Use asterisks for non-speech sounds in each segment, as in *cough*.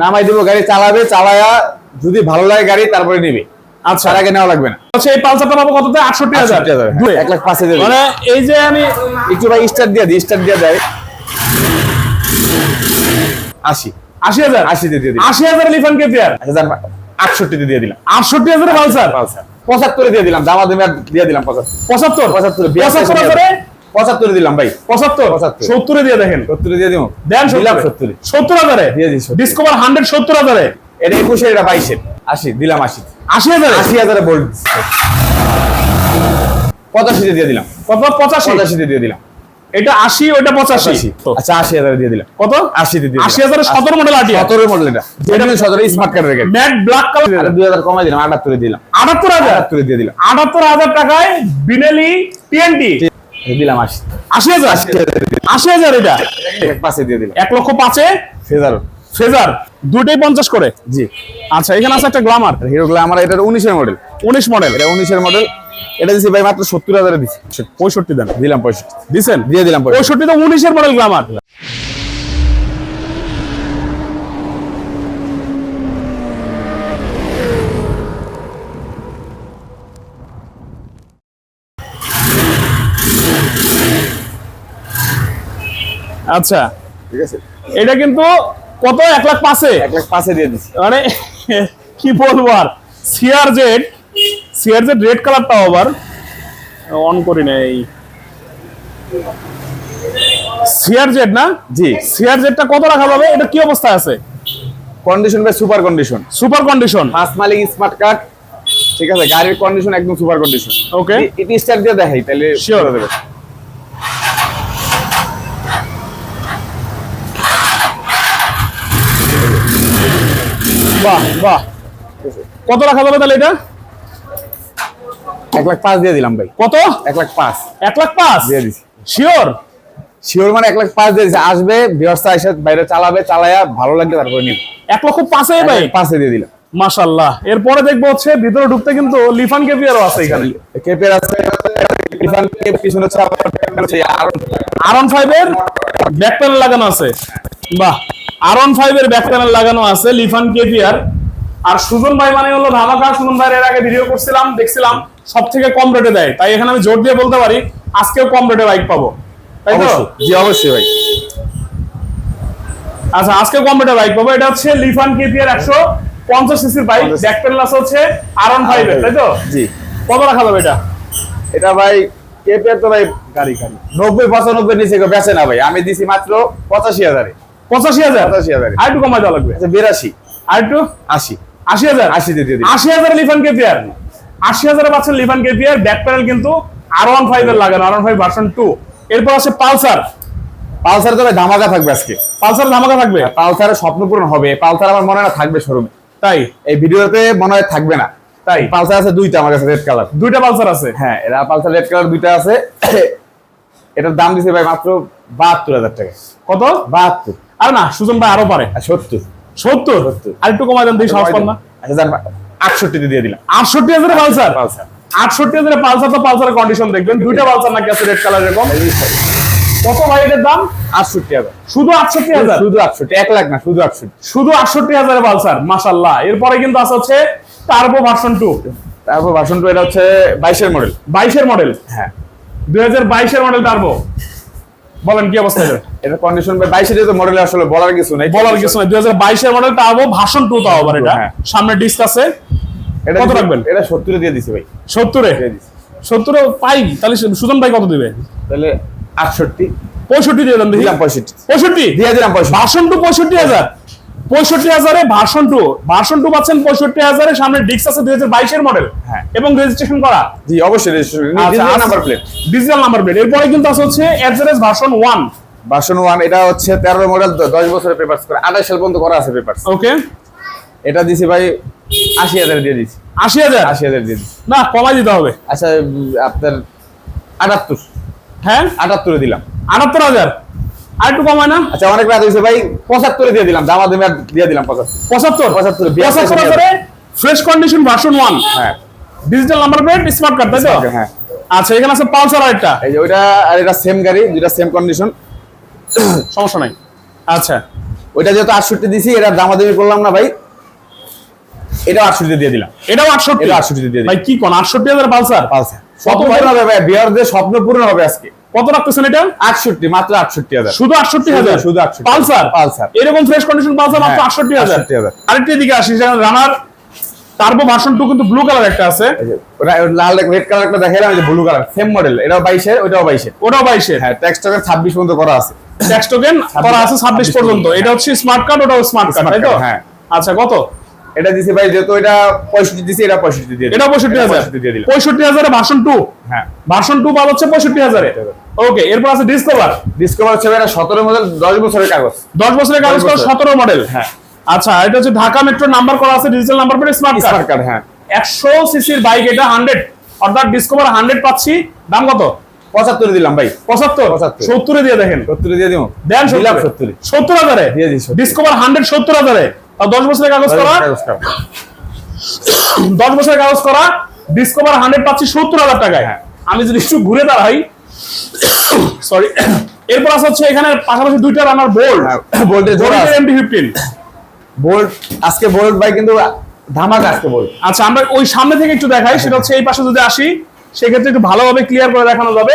নামাই দিব গাড়ি চালাবে চালায়া যদি ভালো লাগে গাড়ি তারপরে নিবে। আচ্ছা আগে নেওয়া লাগবে না। আচ্ছা এই পালসারটা পাবো কততে? আটষট্টি হাজার। 68,000, এক লাখ পাঁচে দিবে। মানে এই যে আমি একটু ভাই স্টার্ট দিয়ে দিই স্টার্ট দিয়ে দেয়। আশি। আশি হাজার? আশি দিয়ে দিলাম আশি হাজার লিফান কে পেয়ার আটষট্টিতে দিয়ে দিলাম। আটষট্টি হাজার পালসার? পালসার। পঁচাত্তরে দিয়ে দিলাম দামা দিয়ে দিলাম পঁচাত্তর। পঁচাত্তর? পঁচাত্তর পঁচাত্তর হাজারে? পঁচাত্তরে দিলাম ভাই। পঁচাত্তর। সত্তরে দিয়ে দেখেন। সত্তরে দিয়ে দিব দেন দিলাম সত্তরে। সত্তরে হাজারে? দিয়ে দিই ডিসকভার হান্ড্রেড সত্তর হাজারে? এটা একুশে এটা বাইশের আশি দিলাম আশি। আশি হাজারে? আশি হাজারে বোল্ট পঁচাশিতে দিয়ে দিলাম। কত? পঁচাশি। পঁচাশিতে দিয়ে দিলাম। এটা আশি ওইটা পঁচাশি। আচ্ছা আশি হাজারে দিয়ে দিলাম। কত? আশিতে দিয়ে আশি হাজারে সতেরো মডেল আটি সতেরো মডেল এটা। জেনুইন সতেরো স্মার্ট কার্ড রেখে ম্যাট ব্ল্যাক কালার দুই হাজার কমাই দিলাম আটাত্তরে দিলাম। আটাত্তর হাজার? আটাত্তরে দিয়ে দিলাম। আটাত্তর হাজার টাকায় বিনেলি টিএনটি দিলাম আশি। আশি হাজার? আশি হাজার। এটা? এক পাশে দিয়ে দিলাম। এক লক্ষ পাঁচে? ফেজার ফেজার দুটোই পঞ্চাশ করে? জি। আচ্ছা এখানে আছে একটা গ্লামার হিরো আমার এটা উনিশের মডেল উনিশ মডেল এটা উনিশের মডেল এটা দিছি ভাই মাত্র সত্তর হাজারে দিছি। পঁয়ষট্টি দেন। দিলাম পঁয়ষট্টি। দিছেন? দিয়ে দিলাম পঁয়ষট্টি। পঁয়ষট্টি তো উনিশের মডেল গ্লামার আচ্ছা। ঠিক আছে। এটা কিন্তু কত? এক লাখ পাঁচে? এক লাখ পাঁচে দিয়ে দিছি মানে *laughs* কি বলব আর? CR Z CR Z red কালারটাও আবার অন করি নাই। সিআর জেড না? জি। সিআর জেডটা কত রাখা যাবে? এটা কি অবস্থায় আছে? কন্ডিশন ভাই super condition super condition first মালিক স্মার্ট কার্ড ঠিক আছে গাড়ির কন্ডিশন একদম সুপার কন্ডিশন ওকে ইটি স্টার দিয়ে দেখাই তাহলে Sure. বোঝা বাহ বাহ। কত রাখা যাবে তাহলে এটা? এক লাখ পাঁচ দিয়ে দিলাম ভাই। কত? এক লাখ পাঁচ। এক লাখ পাঁচ? দিয়ে দিছি। শিওর শিওর মানে এক লাখ পাঁচ দিয়ে দিছি। আসবে ব্যবস্থা এসে বাইরে চালাবে চালায়া ভালো লাগবে তারপরে নিব। এক লক্ষ পাঁচে ভাই পাঁচে দিয়ে দিলাম। মাশাল্লাহ এরপরে দেখব হচ্ছে ভিতরে ঢুকতে কিন্তু লিফান কেপিয়ারও আছে এখানে। কেপের আছে ইরফান কেপ পিছনে হচ্ছে আবার হচ্ছে আর আর ওয়ান ফাইভ এর ব্যাক প্যানেল লাগানো আছে। বাহ। আর ওয়ান ফাইভ এর ব্যাক প্যানেল লাগানো আছে লিফান কেপিয়ার আর সুজন ভাই মানে হলো ধামাকা সুজন ভাইয়ের এর আগে ভিডিও করছিলাম দেখছিলাম সব থেকে কম রেটে দেয়। তাই এখানে আমি জোর দিয়ে বলতে পারি আজকেও কম রেটে বাইক পাবো। তাই তো? জি অবশ্যই ভাই। আচ্ছা আজকে কম রেটে বাইক পাবো। এটা হচ্ছে লিফান কেপিয়ার একশো পঞ্চাশ সিসির বাইক 50 ব্যাক প্যানেল আছে হচ্ছে আর ওয়ান ফাইভ তাই তো? জি। কত রাখা যাবে এটা? এটা ভাই কেপের তো ভাই গাড়ি গাড়ি নব্বই পঁচানব্বই নিচে বেচে না ভাই। আমি দিছি মাত্র পঁচাশি হাজারে। পঁচাশি হাজার? পঁচাশি হাজারে। আর একটু কমাই দেওয়া লাগবে। আচ্ছা বিরাশি। আর একটু? আশি। আশি হাজার? আশি দিয়ে আশি হাজারে লিফান কেপিয়ার আশি হাজারে পাচ্ছেন লিফান কেপিয়ার ব্যাক প্যানেল কিন্তু আর ওয়ান ফাইভ এর লাগানো R one five version two এরপর আছে পালসার। পালসার তো ভাই ধামাকা থাকবে আজকে। পালসার ধামাকা থাকবে? পালসারের স্বপ্ন পূরণ হবে। পালসার আমার মনে হয় থাকবে শোরুমে তাই? এই ভিডিওতে মনে হয় থাকবে না। তাই? পালসার আছে দুইটা আমার কাছে রেড কালার দুইটা পালসার আছে? হ্যাঁ এরা পালসার রেড কালার দুইটা আছে। *coughs* এটার দাম দিছে ভাই মাত্র বাহাত্তর হাজার টাকা। কত? বাহাত্তর। আর না সুজন ভাই আরও পারে। সত্তর। সত্তর। আর একটু কমাই দেন দিই সাহস পান না? আটষট্টিতে দিয়ে দিলাম। আটষট্টি হাজারে পালসার? পালসার। আটষট্টি হাজারে পালসার তো পালসারের কন্ডিশন দেখবেন। দুইটা পালসার নাকি আছে রেড কালার এরকম? কত ভাই এটার দাম? আটষট্টি হাজার। শুধু আটষট্টি হাজার? শুধু আটষট্টি এক লাখ না শুধু আটষট্টি। শুধু আটষট্টি হাজারে পালসার মাসাল্লাহ এরপরে কিন্তু আছে হচ্ছে টার্বো ভার্সন টু তারপর ভার্সন টু এটা হচ্ছে বাইশের মডেল বাইশের মডেল হ্যাঁ। দুই হাজার বাইশের মডেল টার্বো বলেন কি অবস্থা এটা? এটা কন্ডিশন ভাই এর তো মডেল আসলে বলার কিছু নাই। বলার কিছু নাই দুই হাজার বাইশের মডেল ভাষণ টু তাও আবার এটা। হ্যাঁ। সামনে ডিস্ক আছে। এটা কত রাখবেন? এটা 70 এ দিয়ে দিছি ভাই। সত্তরে? দিয়ে দিছি। সত্তরে পাই তাহলে সুজন ভাই কত দিবে? তাহলে আটষট্টি। পঁয়ষট্টি দিয়ে দেন দেখি। দিলাম পঁয়ষট্টি। পঁয়ষট্টি? দিয়ে দিলাম পঁয়ষট্টি। ভাষণ টু পঁয়ষট্টি হাজার। পঁয়ষট্টি হাজারে ভার্সন টু ভার্সন টু পাচ্ছেন পঁয়ষট্টি হাজারে সামনে ডিস্ক আছে দুই হাজার বাইশের মডেল হ্যাঁ। এবং রেজিস্ট্রেশন করা। জি অবশ্যই registration number plate digital number plate এরপরে কিন্তু আছে হচ্ছে FZS version one version one এটা হচ্ছে তেরো মডেল দশ বছরের পেপার করে। আঠাশ সাল পর্যন্ত করা আছে পেপার ওকে এটা দিছি ভাই আশি হাজার দিয়ে দিছি। আশি হাজার? আশি হাজার দিয়ে দিছি। না কমাই দিতে হবে। আচ্ছা আপনার আটাত্তর। হ্যাঁ? আটাত্তরে দিলাম। আটাত্তর হাজার? আর একটু কমায় না? আচ্ছা অনেক রাত হয়েছে ভাই পঁচাত্তরে দিয়ে দিলাম দামা দামে দিয়ে দিলাম পঁচাত্তর। পঁচাত্তর? পঁচাত্তর, পঁচাত্তর ফ্রেশ কন্ডিশন ভার্সন ওয়ান হ্যাঁ। Digital number plate smart card তাই তো? হ্যাঁ। আচ্ছা এখানে আছে পালসার আরেকটা। এই যে ওইটা আর এটা সেম গাড়ি দুইটা সেম কন্ডিশন সমস্যা নাই। আচ্ছা। ওইটা যেহেতু আটষট্টি দিছি এটা দামাদামি করলাম না ভাই। এটা আটষট্টি দিয়ে দিলাম। এটাও আটষট্টি? এটা 68 দিয়ে দিন। ভাই কি কোন? আটষট্টি হাজার পালসার? পালসার। স্বপ্ন পূরণ হবে ভাই বিয়ারদের স্বপ্ন পূরণ হবে আজকে। কত রাখতেছেন এটা? আটষট্টি মাত্র আটষট্টি হাজার। শুধু আটষট্টি শুধু- হাজার? শুধু 68 পালসার? পালসার। এরকম ফ্রেশ কন্ডিশন পালসার মাত্র হ্যাঁ, 68,000 আরেকটি দিকে আসি রানার টার্বো ভার্সন টু কিন্তু ব্লু কালার একটা আছে। লাল রেড দেখাইলাম এই যে ব্লু কালার সেম মডেল এটাও ওটাও বাইশের ওটাও বাইশের হ্যাঁ ট্যাক্স পর্যন্ত করা আছে। ট্যাক্স টোকেন করা আছে ছাব্বিশ 26 পর্যন্ত। পর্যন্ত, এটা হচ্ছে স্মার্ট কার্ড ওটাও স্মার্ট কার্ড তাই তো? হ্যাঁ। আচ্ছা কত? এটা দিছি ভাই যেহেতু এটা পঁয়ষট্টি দিছি এটা পঁয়ষট্টি দিয়ে এটা পঁয়ষট্টি হাজার। পঁয়ষট্টি দিয়ে দিলাম। পঁয়ষট্টি হাজারে ভার্সন টু হ্যাঁ। ভার্সন টু পাওয়া হচ্ছে পঁয়ষট্টি হাজারে। ওকে এরপর আছে ডিসকভার ডিসকভার হচ্ছে এটা সতেরো মডেল দশ বছরের কাগজ। দশ বছরের কাগজ করা বছর। সতেরো মডেল হ্যাঁ। আচ্ছা এটা হচ্ছে ঢাকা মেট্রো নাম্বার করা আছে digital number plate smart card smart card হ্যাঁ। একশো সিসির বাইক এটা হান্ড্রেড অর্থাৎ ডিসকভার হান্ড্রেড পাচ্ছি। দাম কত? পঁচাত্তর দিলাম ভাই। পঁচাত্তর? 75 সত্তরে দিয়ে দেখেন। সত্তরে দিয়ে দিব দেন দিলাম সত্তরে। সত্তরে সত্তর হাজারে? দিয়ে 70 ডিসকভার হান্ড্রেড সত্তর হাজারে। আর দশ বছরের কাগজ করা। দশ বছরের কাগজ করা ডিসকভার হান্ড্রেড পাচ্ছি সত্তর হাজার টাকায়। আমি যদি একটু ঘুরে দাঁড়াই সরি এরপর আছে হচ্ছে এখানে পাশাপাশি দুইটা রানার বোল্ড বোল্টের। এমটি ফিফটিন বোল্ট আজকে বোল্ট ভাই কিন্তু ধামাকা আজকে বোল্ট আচ্ছা আমরা ওই সামনে থেকে একটু দেখাই সেটা হচ্ছে এই পাশে যদি আসি সেক্ষেত্রে একটু ভালোভাবে ক্লিয়ার করে দেখানো যাবে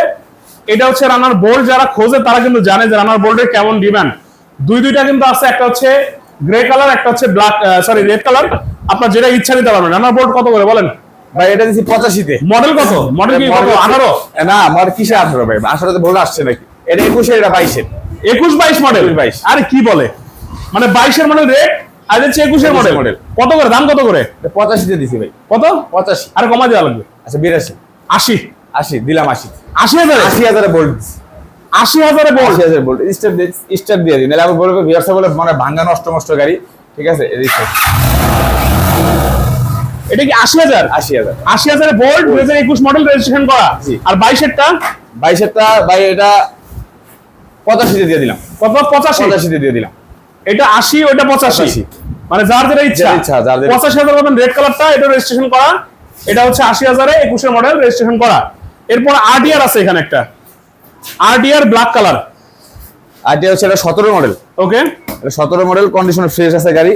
এটা হচ্ছে রানার বোল্ট যারা খোঁজে তারা কিন্তু জানে যে রানার বোল্টের কেমন ডিমান্ড দুই দুইটা কিন্তু আছে একটা হচ্ছে গ্রে কালার একটা হচ্ছে ব্ল্যাক সরি রেড কালার আপনার যেটা ইচ্ছা নিতে পারবেন। রানার বোল্ট কত করে বলেন? ভাই এটা দিছি পঁচাশিতে। মডেল কত? মডেল কি কত? আঠারো? না আমার কিসে আঠারো ভাই? আঠারোতে ভুল আসছে নাকি? এটা একুশে এটা বাইশের। একুশ বাইশ মডেল 21, 22 আরে কি বলে? মানে বাইশের মডেল রেড আর হচ্ছে একুশের 21 মডেল model। কত করে? দাম কত করে? পঁচাশিতে দিছি ভাই। কত? পঁচাশি। আরে কমা দেওয়া লাগবে। আচ্ছা বিরাশি। আশি। আশি দিলাম আশি। আশি হাজার? আশি হাজারে বোল্ট আশি হাজারে বল আশি হাজার স্টার দিয়ে দিন। বলব বলে মানে ভাঙ্গা নষ্ট নষ্ট গাড়ি। ঠিক আছে? এটা কি আশি হাজার? আশি হাজার। আশি হাজারে দুই হাজার একুশ মডেল রেজিস্ট্রেশন করা। আর বাইশেরটা? বাইশেরটা ভাই এটা পঁচাশিতে দিয়ে দিলাম। কত? পঁচাশি। পঁচাশিতে দিয়ে দিলাম। এটা আশি ওটা পঁচাশি। 85 মানে যার যেটা ইচ্ছা। ইচ্ছা, যার পঁচাশি হাজার পাবেন রেড কালারটা এটা রেজিস্ট্রেশন করা। এটা হচ্ছে আশি হাজারে একুশের মডেল রেজিস্ট্রেশন করা। এরপর আরডিআর আছে এখানে একটা। আরডিআর ব্ল্যাক কালার আর এটা হচ্ছে এটা সতেরো মডেল ওকে এটা সতেরো মডেল কন্ডিশন ফ্রেশ আছে গাড়ি।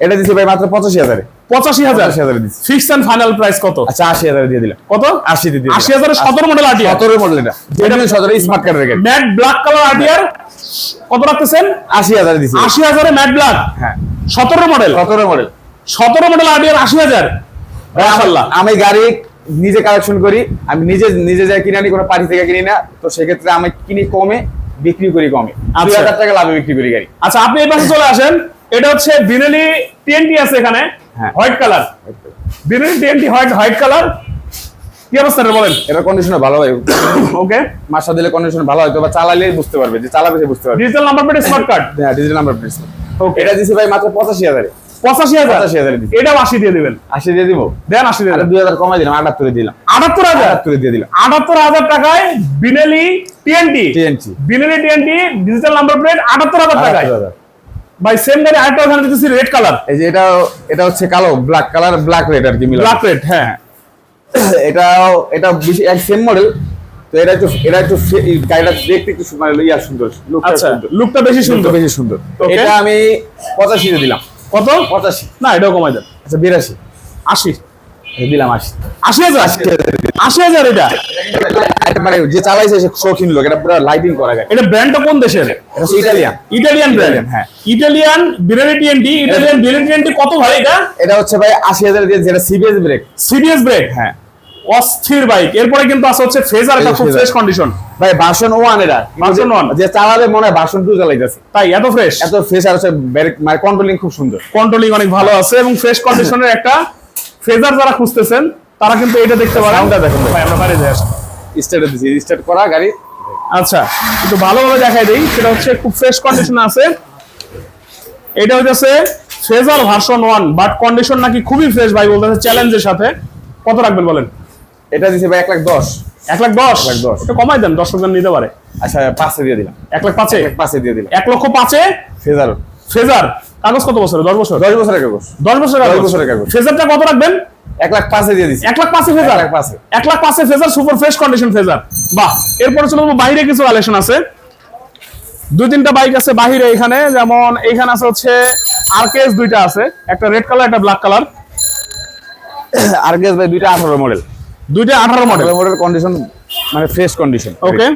এটা দিছি ভাই মাত্র পঁচাশি হাজারে। পঁচাশি হাজার? পঁচাশি হাজারে দিচ্ছি ফিক্স অ্যান্ড ফাইনাল প্রাইস কত? আচ্ছা আশি হাজারে দিয়ে দিলাম। কত? আশিতে দিয়ে আশি হাজারে সতেরো মডেল আরডিআর সতেরো মডেল এটা। যেটা সতেরো স্মার্ট কার্ডের গাড়ি ম্যাট ব্ল্যাক কালার আরডিআর কত রাখতেছেন? আশি হাজারে দিছি। আশি হাজারে ম্যাট ব্ল্যাক হ্যাঁ। সতেরো মডেল সতেরো মডেল সতেরো মডেল আরডিআর আশি হাজার। আমি গাড়ি নিজে কালেকশন করি আমি নিজে নিজে যাই কিনে আনি কোনো পার্টি থেকে কিনি না তো সেক্ষেত্রে আমি কিনি কমে বিক্রি করি কমে। দুই আচ্ছা। হাজার টাকা লাভে বিক্রি করি গাড়ি। আচ্ছা আপনি এই পাশে চলে আসেন এটা হচ্ছে বিনেলি টিএনটি আছে এখানে হ্যাঁ। White colour. Benelli TNT white white colour. কি অবস্থা বলেন? এটা কন্ডিশন ভালো হয়। ওকে। মাসা দিলে কন্ডিশন ভালো হয়তো বা চালালেই বুঝতে পারবে যে চালাবে সে বুঝতে পারবে। Digital number plate smart card হ্যাঁ ডিজিটাল নাম্বার প্লেট ওকে এটা দিছি ভাই মাত্র পঁচাশি হাজারে। পঁচাশি হাজার। 85,000 দিচ্ছি। এটাও আশি দিয়ে দিবেন। আশি দিয়ে দিব? দেন আশি দিয়ে দুই হাজার কমাই দিলাম আটাত্তরে দিলাম। আটাত্তর হাজার? আটাত্তরে দিয়ে দিলাম। আটাত্তর হাজার টাকায় Benelli TNT TNT Benelli TNT digital number plate আটাত্তর হাজার টাকায়। 78,000 ভাই সেম গাড়ি আরেকটা ওখানে দিতেছি রেড কালার এই যে এটা এটা হচ্ছে কালো ব্ল্যাক কালার ব্ল্যাক রেড আর কি মিলা ব্ল্যাক রেড হ্যাঁ। এটাও এটা বেশি এক সেম মডেল তো এটা একটু এটা একটু গাড়িটা দেখতে একটু মানে ইয়া সুন্দর লুকটা আচ্ছা সুন্দর। লুকটা বেশি সুন্দর। বেশি সুন্দর. এটা আমি পঁচাশিতে দিলাম। কত? পঁচাশি। না এটাও কমাই দেন। আচ্ছা বিরাশি। আশি। দিলাম আশি। আশি হাজার? আশি হাজার এটা? মানে যে চালাইছে সে শৌখিন লোক এটা পুরো লাইটিং করা যায়। এটা ব্র্যান্ডটা কোন দেশের? ইটালিয়ান ইটালিয়ান ব্র্যান্ড হ্যাঁ। Italian Benelli TNT Italian Benelli TNT কত ভাই এটা? এটা হচ্ছে ভাই আশি হাজার দিয়ে যেটা সিবিএস ব্রেক সিবিএস ব্রেক হ্যাঁ। অস্থির বাইক এরপরে কিন্তু আছে হচ্ছে ফেজার একটা খুব ফ্রেশ কন্ডিশন ভাই ভার্সন ওয়ান এটা। Version one। যে চালালে মনে হয় ভার্সন টু চালাইতেছে। তাই এত ফ্রেশ এত ফ্রেশ আর হচ্ছে মানে কন্ট্রোলিং খুব সুন্দর। কন্ট্রোলিং অনেক ভালো আছে এবং ফ্রেশ কন্ডিশনের একটা ফেজার যারা খুঁজতেছেন তারা কিন্তু এটা দেখতে পারেন। টা দেখুন ভাই। আমরা বাইরে যাই। স্টার্ট দিছি স্টার্ট করা গাড়ি। আচ্ছা একটু ভালোভাবে দেখাই দেই। সেটা হচ্ছে খুব ফ্রেশ কন্ডিশনে আছে। এটা হচ্ছে Fazer version one but condition নাকি খুবই ফ্রেশ ভাই বলতেছে চ্যালেঞ্জের সাথে। কত রাখবেন বলেন? এটা দিছি ভাই এক লাখ দশ। এক লাখ দশ? লাখ দশ। একটু কমাই দেন দর্শকজন নিতে পারে। আচ্ছা পাঁচে দিয়ে দিলাম। এক লাখ পাঁচে? এক পাঁচে দিয়ে দিলাম। এক লক্ষ পাঁচে? ফেজার। ফেজার। কাগজ কত বছরে দশ বছর? দশ বছরের কাগজ। দশ বছর দশ বছরের কাগজ। ফেজারটা কত রাখবেন? এক লাখ পাঁচে দিয়ে দিছি। এক লাখ পাঁচে ফেজার? এক লাখ পাঁচে। এক লাখ পাঁচে Fazer super fresh condition Fazer. বাহ এরপরে চলো বাইরে কিছু কালেকশন আছে। দুই তিনটা বাইক আছে বাহিরে এখানে যেমন এখানে আছে হচ্ছে আরকেএস দুইটা আছে। একটা রেড কালার একটা ব্ল্যাক কালার আর গেস ভাই দুইটা আঠারো মডেল দুইটা আঠারো মডেল মডেল কন্ডিশন মানে ফ্রেশ কন্ডিশন ওকে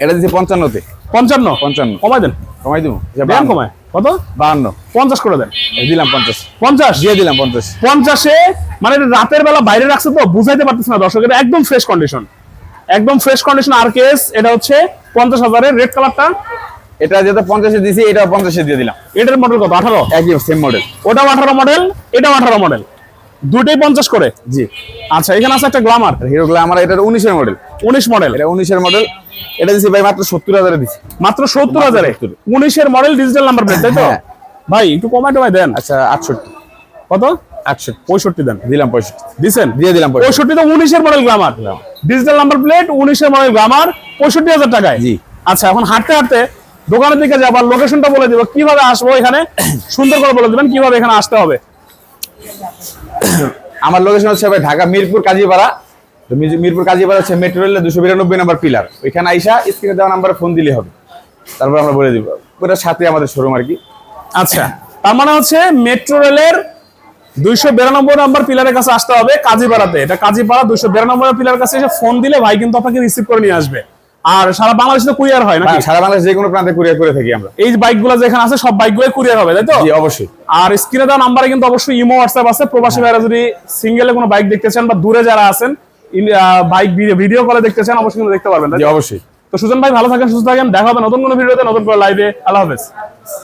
এটা দিচ্ছি পঞ্চান্নতে। পঞ্চান্ন? পঞ্চান্ন। কমাই দেন। কমাই দিব। দেন কমায়। কত? বাহান্ন। পঞ্চাশ করে দেন। দিলাম পঞ্চাশ। পঞ্চাশ? দিয়ে দিলাম পঞ্চাশ। পঞ্চাশে মানে রাতের বেলা বাইরে রাখছে তো বুঝাইতে পারতেছে না দর্শক এটা একদম ফ্রেশ কন্ডিশন একদম ফ্রেশ কন্ডিশন আর কেস এটা হচ্ছে পঞ্চাশ হাজারের রেড কালারটা এটা যেটা পঞ্চাশে দিছি এটা পঞ্চাশে দিয়ে দিলাম। এটার মডেল কত? আঠারো? একই সেম মডেল ওটাও আঠারো মডেল এটাও আঠারো মডেল দুটোই পঞ্চাশ করে? জি। আচ্ছা এখানে আছে একটা গ্লামার হিরো গ্লামার এটা উনিশের মডেল উনিশ মডেল এটা উনিশের মডেল এটা দিছি ভাই মাত্র সত্তর হাজারে দিছি। মাত্র সত্তর হাজারে? উনিশের মডেল ডিজিটাল নাম্বার প্লেট তাই তো? হ্যাঁ। ভাই একটু দেন। আচ্ছা আটষট্টি। কত? আটষট্টি। পঁয়ষট্টি দেন। দিলাম পঁয়ষট্টি। দিছেন? দিয়ে দিলাম পঁয়ষট্টি। তো উনিশের model Glamour digital number plate উনিশের মডেল গ্লামার পঁয়ষট্টি হাজার টাকায়। জি। আচ্ছা এখন হাঁটতে হাঁটতে দোকানের দিকে যাবার লোকেশনটা বলে দিব। কীভাবে আসব এখানে? সুন্দর করে বলে দিবেন কীভাবে এখানে আসতে হবে। *coughs* আমার লোকেশন হচ্ছে ভাই ঢাকা মিরপুর কাজীপাড়া। মিরপুর কাজীপাড়া হচ্ছে মেট্রো রেলের দুশো বিরানব্বই নাম্বার পিলার ওইখানে আইসা স্ক্রিনে দেওয়া নাম্বারে ফোন দিলে হবে। তারপর আমরা বলে দিব। ওটার সাথে আমাদের শোরুম আর কি। আচ্ছা তার মানে হচ্ছে মেট্রো রেলের দুইশো বিরানব্বই নাম্বার পিলারের কাছে আসতে হবে কাজীপাড়াতে। এটা কাজীপাড়া দুইশো বিরানব্বই পিলারের কাছে এসে ফোন দিলে ভাই কিন্তু আপনাকে রিসিভ করে নিয়ে আসবে। আর সারা বাংলাদেশে তো কুরিয়ার হয় হ্যাঁ, সারা বাংলাদেশ যে কোনো প্রান্তে কুরিয়ার করে থাকি আমরা। এই বাইক বাইকগুলো যেখানে আছে সব বাইকগুলো কুরিয়ার হবে তাই তো? জি অবশ্যই। আর স্ক্রিনে দেওয়া নাম্বারে কিন্তু অবশ্যই ইমো হোয়াটসঅ্যাপ আছে। প্রবাসী ভাইরা যদি সিঙ্গেলে কোনো বাইক দেখতে চান বা দূরে যারা আছেন বাইক ভিডিও কলে দেখতে চান অবশ্যই কিন্তু দেখতে পারবেন জি অবশ্যই। তো সুজন ভাই ভালো থাকেন সুস্থ থাকেন। দেখা হবে নতুন কোনো ভিডিওতে নতুন করে লাইভে আল্লাহ হাফেজ।